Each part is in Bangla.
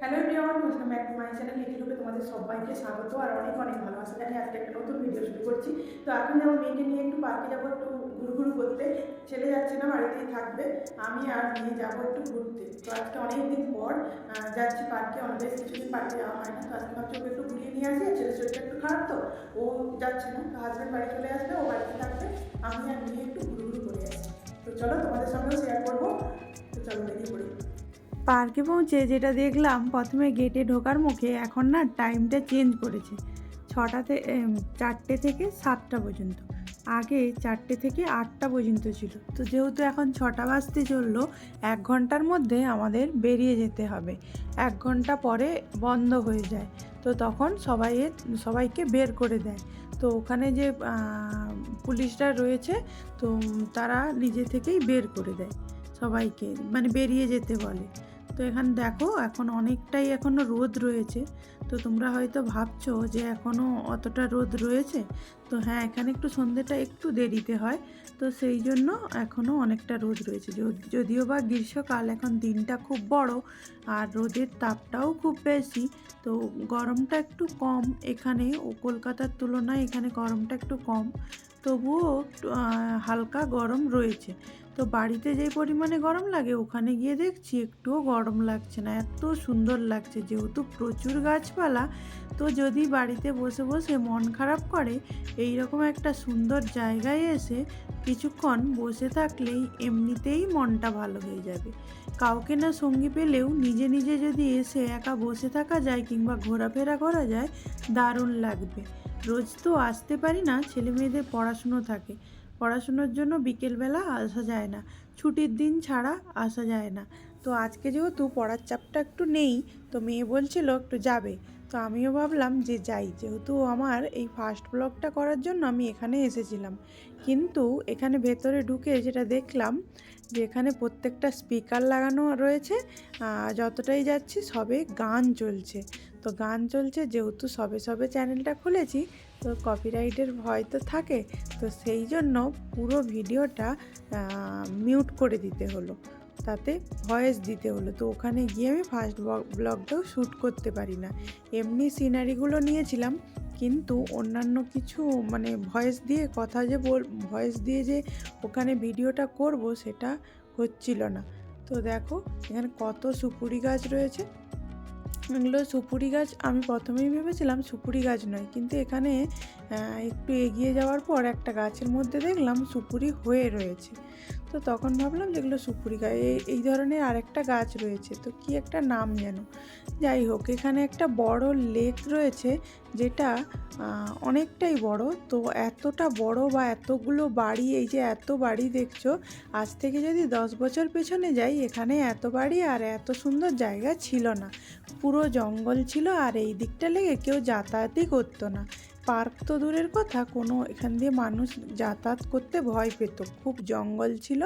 Hello everyone welcome back to my channel ইউটিউবে তোমাদের সবাইকে স্বাগত আর অনেক অনেক ভালোবাসা জানিয়ে আজকে একটা নতুন ভিডিও শুরু করছি। তো এখন যাব মেয়েকে নিয়ে একটু পার্কে যাব, একটু ঘুরু ঘুরু করতে। ছেলে যাচ্ছে না, বাড়িতেই থাকবে। আমি আর মেয়ে যাব একটু ঘুরতে। তো আজকে অনেক দিন পর যাচ্ছি পার্কে। অনেক কিছুদিন পার্কে যাওয়া হয় না তো আজকে ভাবছি একটু ঘুরিয়ে নিয়ে আসি। ছেলের শরীরটা একটু খারাপ তো, ও যাচ্ছে না। তো হাজব্যান্ড বাড়ি চলে আসবে ও বাড়িতে থাকবে। আমি আর মেয়ে একটু ঘুরু ঘুরু করে আসি। তো চলো তোমাদের সঙ্গেও শেয়ার করব। তো চলো বেরিয়ে পড়ি। পার্কে পৌঁছে যেটা দেখলাম প্রথমে গেটে ঢোকার মুখে এখন না টাইমটা চেঞ্জ করেছে। ছটাতে চারটে থেকে সাতটা পর্যন্ত। আগে চারটে থেকে আটটা পর্যন্ত ছিল। তো যেহেতু এখন ছটা বাজতে চলল, এক ঘণ্টার মধ্যে আমাদের বেরিয়ে যেতে হবে। এক ঘণ্টা পরে বন্ধ হয়ে যায়। তো তখন সবাই সবাইকে বের করে দেয়। তো ওখানে যে পুলিশরা রয়েছে, তো তারা নিজে থেকেই বের করে দেয় সবাইকে। মানে বেরিয়ে যেতে বলে। তো এখানে দেখো, এখন অনেকটাই এখনও রোদ রয়েছে। তো তোমরা হয়তো ভাবছ যে এখনও অতটা রোদ রয়েছে। তো হ্যাঁ এখানে একটু সন্ধ্যেটা একটু দেরিতে হয়। তো সেই জন্য এখনও অনেকটা রোদ রয়েছে। যদিও বা গ্রীষ্মকাল এখন দিনটা খুব বড় আর রোদের তাপটাও খুব বেশি, তো গরমটা একটু কম এখানে। ও কলকাতার তুলনায় এখানে গরমটা একটু কম। তবুও হালকা গরম রয়েছে। তো বাড়িতে যে পরিমাণে গরম লাগে, ওখানে গিয়ে দেখছি একটুও গরম লাগছে না। এত সুন্দর লাগছে, যেহেতু প্রচুর গাছপালা, তো যদি বাড়িতে বসে বসে মন খারাপ করে এই রকম একটা সুন্দর জায়গায় এসে কিছুক্ষণ বসে থাকলেই এমনিতেই মনটা ভালো হয়ে যাবে। কাউকে না সঙ্গী পেলেও নিজে নিজে যদি এসে একা বসে থাকা যায় কিংবা ঘোরাফেরা করা যায়, দারুণ লাগবে। রোজ তো আসতে পারি না, ছেলে মেয়েদের পড়াশুনো থাকে। পড়াশুনোর জন্য বিকেলবেলা আসা যায় না, ছুটির দিন ছাড়া আসা যায় না। তো আজকে যেহেতু পড়ার চাপটা একটু নেই, তো মেয়ে বলছিল একটু যাবে। তো আমিও ভাবলাম যে যাই, যেহেতু আমার এই ফার্স্ট ব্লগটা করার জন্য আমি এখানে এসেছিলাম। কিন্তু এখানে ভেতরে ঢুকে যেটা দেখলাম যে এখানে প্রত্যেকটা স্পিকার লাগানো রয়েছে যতটাই যাচ্ছি সবে গান চলছে। তো গান চলছে, যেহেতু সবে সবে চ্যানেলটা খুলেছি, তো কপিরাইটের ভয় তো থাকে, তো সেই জন্য পুরো ভিডিওটা মিউট করে দিতে হলো। তাতে ভয়েস দিতে হলো। তো ওখানে গিয়ে আমি ফার্স্ট ব্লগটাও শ্যুট করতে পারি না। এমনি সিনারিগুলো নিয়েছিলাম, কিন্তু অন্যান্য কিছু মানে ভয়েস দিয়ে কথা যে বল ভয়েস দিয়ে যে ওখানে ভিডিওটা করব, সেটা হচ্ছিল না। তো দেখো, এখানে কত সুপুরি গাছ রয়েছে। এগুলো সুপুরি গাছ আমি প্রথমেই ভেবেছিলাম সুপুরি গাছ নয় কিন্তু এখানে একটু এগিয়ে যাওয়ার পর একটা গাছের মধ্যে দেখলাম সুপুরি হয়ে রয়েছে। তো তখন ভাবলাম যেগুলো সুপুরি গাছ, এই- ধরনের আরেকটা গাছ রয়েছে। তো কি একটা নাম যেন। যাই হোক, এখানে একটা বড় লেক রয়েছে যেটা অনেকটাই বড়। তো এতটা বড় বা এতগুলো বাড়ি, এই যে এত বাড়ি দেখছ, আজ থেকে যদি দশ বছর পেছনে যাই, এখানে এত বাড়ি আর এত সুন্দর জায়গা ছিল না। পুরো জঙ্গল ছিল আর এই দিকটা লেগে কেউ যাতায়াতই করতো না। পার্ক তো দূরের কথা, কোনো এখান দিয়ে মানুষ যাতায়াত করতে ভয় পেত। খুব জঙ্গল ছিল।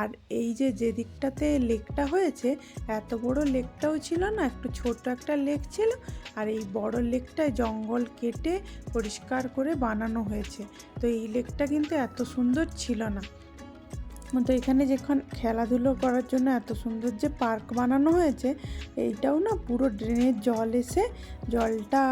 আর এই যে যে দিকটাতে লেকটা হয়েছে, এত বড় লেকটাও ছিল না, একটু ছোট একটা লেক ছিল। আর এই বড় লেকটায় জঙ্গল কেটে পরিষ্কার করে বানানো হয়েছে। তো এই লেকটা কিন্তু এত সুন্দর ছিল না। তো এখানে যখন খেলাধুলো করার জন্য এত সুন্দর যে পার্ক বানানো হয়েছে, এইটাও না পুরো ড্রেনের জল এসে, জলটা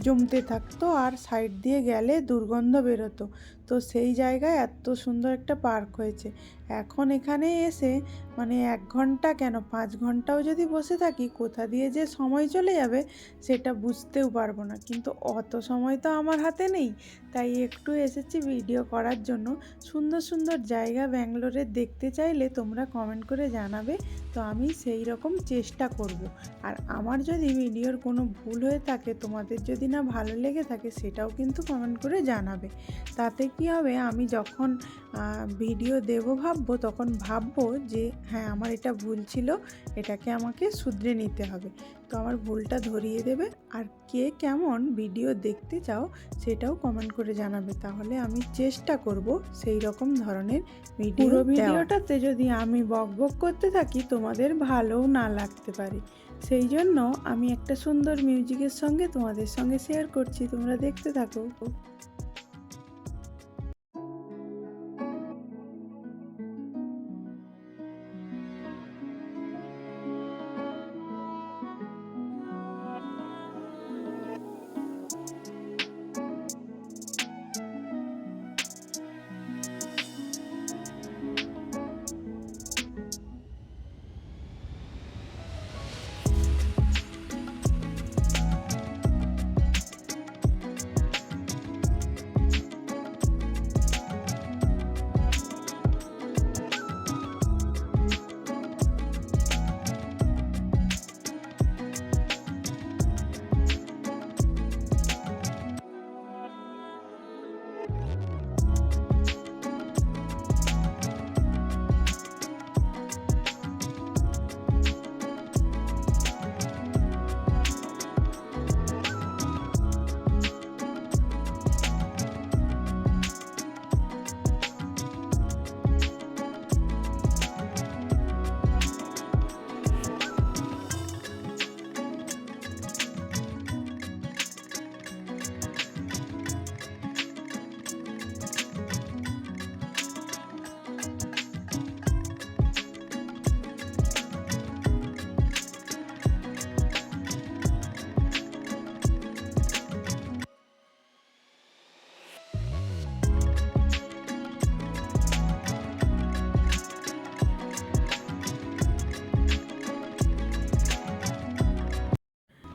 জমতে থাকতো আর সাইড দিয়ে গেলে দুর্গন্ধ বেরোতো। তো সেই জায়গায় এত সুন্দর একটা পার্ক হয়েছে। এখন এখানে এসে মানে এক ঘণ্টা কেন? পাঁচ ঘন্টাও যদি বসে থাকি, কোথা দিয়ে যে সময় চলে যাবে সেটা বুঝতেও পারব না। কিন্তু অত সময় তো আমার হাতে নেই। তাই একটু এসেছি ভিডিও করার জন্য। সুন্দর সুন্দর জায়গা ব্যাঙ্গালোরে দেখতে চাইলে তোমরা কমেন্ট করে জানাবে। তো আমি সেই রকম চেষ্টা করব। আর আমার যদি ভিডিওর কোনো ভুল হয়ে থাকে, তোমাদের যদি না ভালো লেগে থাকে সেটাও কিন্তু কমেন্ট করে জানাবে। তাতে কি হবে? আমি যখন ভিডিও দেব ভাববো তখন ভাববো যে হ্যাঁ আমার এটা ভুল ছিল এটাকে আমাকে শুধরে নিতে হবে। তো আমার ভুলটা ধরিয়ে দেবে। আর কে কেমন ভিডিও দেখতে চাও সেটাও কমেন্ট করে জানাবে। তাহলে আমি চেষ্টা করব সেই রকম ধরনের ভিডিও ভিডিওটাতে যদি আমি বক বক করতে থাকি তোমাদের ভালোও না লাগতে পারে। সেই জন্য আমি একটা সুন্দর মিউজিকের সঙ্গে তোমাদের সঙ্গে শেয়ার করছি তোমরা দেখতে থাকো।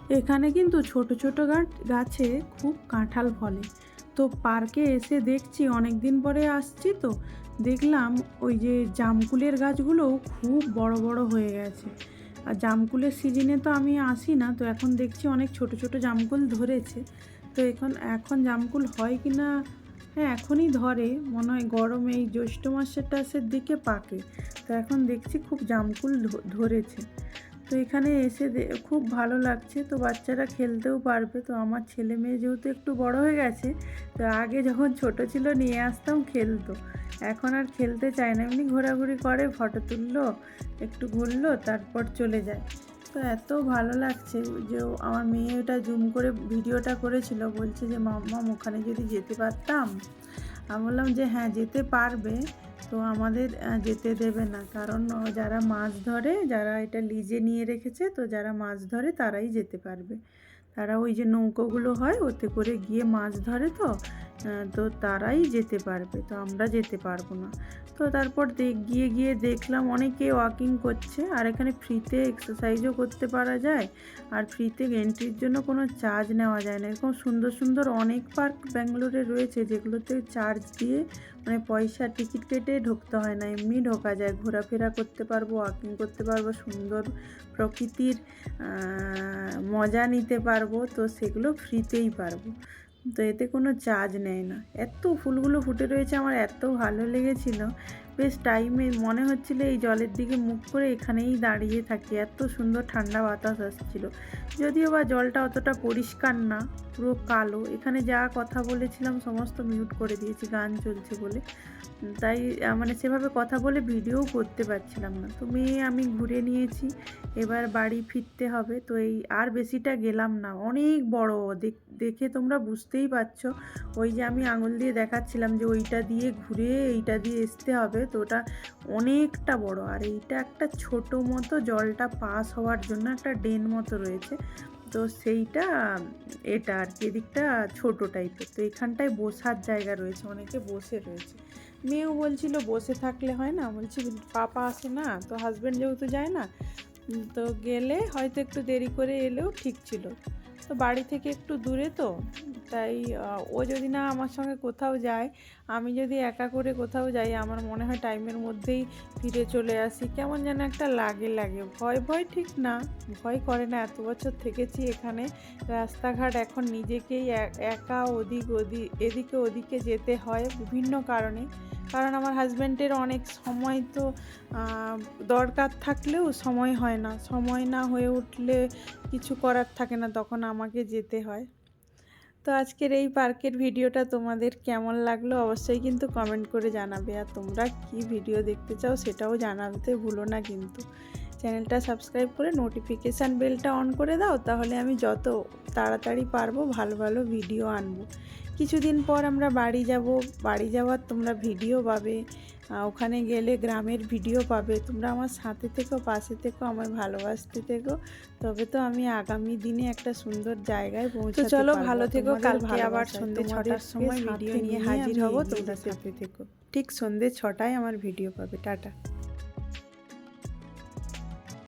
এখানে কিন্তু ছোট ছোট গাছ খুব কাঁঠাল ফলে। তো পার্কে এসে দেখছি অনেক দিন পরে আসছি তো, দেখলাম ওই যে জামকুলের গাছগুলোও খুব বড় বড় হয়ে গেছে। আর জামকুলের সিজনে তো আমি আসি না, তো এখন দেখছি অনেক ছোট ছোট জামকুল ধরেছে। তো এখন এখন জামকুল হয় কি না হ্যাঁ এখনই ধরে। মনে হয় গরমে এই জ্যৈষ্ঠ মাসের টাসের দিকে পাকে। তো এখন দেখছি খুব জামকুল ধরেছে। তো এখানে এসে খুব ভালো লাগছে। তো বাচ্চারা খেলতেও পারবে। তো আমার ছেলে মেয়ে যেহেতু একটু বড় হয়ে গেছে, তো আগে যখন ছোট ছিল নিয়ে আসতাম খেলতো। এখন আর খেলতে চায় না। এমনি ঘোরাঘুরি করে, ফটো তুললো, একটু ঘুরলো, তারপর চলে যায়। তো এত ভালো লাগছে যে আমার মেয়ে ওটা জুম করে ভিডিওটা করেছিল। বলছে যে, মাম্মা, ওখানে যদি যেতে পারতাম? আমি বললাম যে হ্যাঁ যেতে পারবে। তো আমাদের যেতে দেবে না। কারণ যারা মাছ ধরে, যারা এটা লিজে নিয়ে রেখেছে, তো যারা মাছ ধরে তারাই যেতে পারবে। তারা ওই যে নৌকোগুলো হয়, ওতে করে গিয়ে মাছ ধরে তো তো তারাই যেতে পারবে। তো আমরা যেতে পারব না। তো তারপর গিয়ে গিয়ে দেখলাম অনেকে ওয়াকিং করছে আর এখানে ফ্রিতে এক্সারসাইজও করতে পারা যায় আর ফ্রিতে এন্ট্রির জন্য কোনো চার্জ নেওয়া যায় না। এরকম সুন্দর সুন্দর অনেক পার্ক ব্যাঙ্গালোরে রয়েছে যেগুলোতে চার্জ দিয়ে মানে পয়সা টিকিট কেটে ঢুকতে হয় না। এমনি ঢোকা যায়, ঘোরাফেরা করতে পারব ওয়াকিং করতে পারব, সুন্দর প্রকৃতির মজা নিতে পারব, তো সেগুলো ফ্রিতেই পারব। তো এতে কোনো চার্জ নেয় না। এত ফুলগুলো ফুটে রয়েছে আমার এত ভালো লেগেছিল। বেশ টাইমে মনে হচ্ছিল এই জলের দিকে মুখ করে এখানেই দাঁড়িয়ে থাকি। এত সুন্দর ঠান্ডা বাতাস আসছিল। যদিও বা জলটা অতটা পরিষ্কার না, পুরো কালো। এখানে যা কথা বলেছিলাম সমস্ত মিউট করে দিয়েছি, গান চলছে বলে। তাই মানে সেভাবে কথা বলে ভিডিও করতে পারছিলাম না। তো মেয়ে আমি ঘুরে নিয়েছি, এবার বাড়ি ফিরতে হবে। তো এই আর বেশিটা গেলাম না। অনেক বড়, দেখ- তোমরা বুঝতেই পারছ। ওই যে আমি আঙুল দিয়ে দেখাচ্ছিলাম যে ওইটা দিয়ে ঘুরে এইটা দিয়ে আসতে হবে। তো ওটা অনেকটা বড়। আর এইটা একটা ছোট মতো জলটা পাস হওয়ার জন্য একটা ড্রেন মতো রয়েছে। তো সেইটা, এটা আর কি, এদিকটা ছোট টাইপের। তো এখানটায় বসার জায়গা রয়েছে, অনেকে বসে রয়েছে। মেয়েও বলছিল বসে থাকলে হয় না, বলছি পাপা আসে না, তো হাজব্যান্ড যেহেতু যায় না তো গেলে হয়তো একটু দেরি করে এলেও ঠিক ছিল। তো বাড়ি থেকে একটু দূরে তো তাই ও যদি না আমার সঙ্গে কোথাও যায়, আমি যদি একা করে কোথাও যাই, আমার মনে হয় টাইমের মধ্যেই ফিরে চলে আসি। কেমন যেন একটা লাগে লাগে। ভয় ভয় ঠিক না। ভয় করে না। এত বছর থেকেছি এখানে। রাস্তাঘাট এখন নিজেকেই একা ওদিক ওদিক এদিকে ওদিকে যেতে হয় বিভিন্ন কারণে। কারণ আমার হাজব্যান্ডের অনেক সময় তো দরকার থাকলেও সময় হয় না। সময় না হয়ে উঠলে কিছু করার থাকে না, তখন আমাকে যেতে হয়। তো আজকের এই পার্কের ভিডিওটা তোমাদের কেমন লাগল অবশ্যই কিন্তু কমেন্ট করে জানাবে। আর তোমরা কি ভিডিও দেখতে চাও সেটাও জানাতে ভুলো না কিন্তু। চ্যানেলটা সাবস্ক্রাইব করে নোটিফিকেশান বেলটা অন করে দাও, তাহলে আমি যত তাড়াতাড়ি পারব ভালো ভালো ভিডিও আনব। কিছুদিন পর আমরা বাড়ি যাব। বাড়ি যাওয়ার তোমরা ভিডিও পাবে। ওখানে গেলে গ্রামের ভিডিও পাবে। তোমরা আমার সাথে থেকো পাশে থেকো আমার ভালোবাসতে থেকো। তবে তো আমি আগামী দিনে একটা সুন্দর জায়গায় পৌঁছাতে চলো ভালো থেকো, কালকে আবার সন্ধ্যে ছটার সময় ভিডিও নিয়ে হাজির হব, তোমরা সাথে থেকো। ঠিক সন্ধ্যে ছটায় আমার ভিডিও পাবে। টাটা।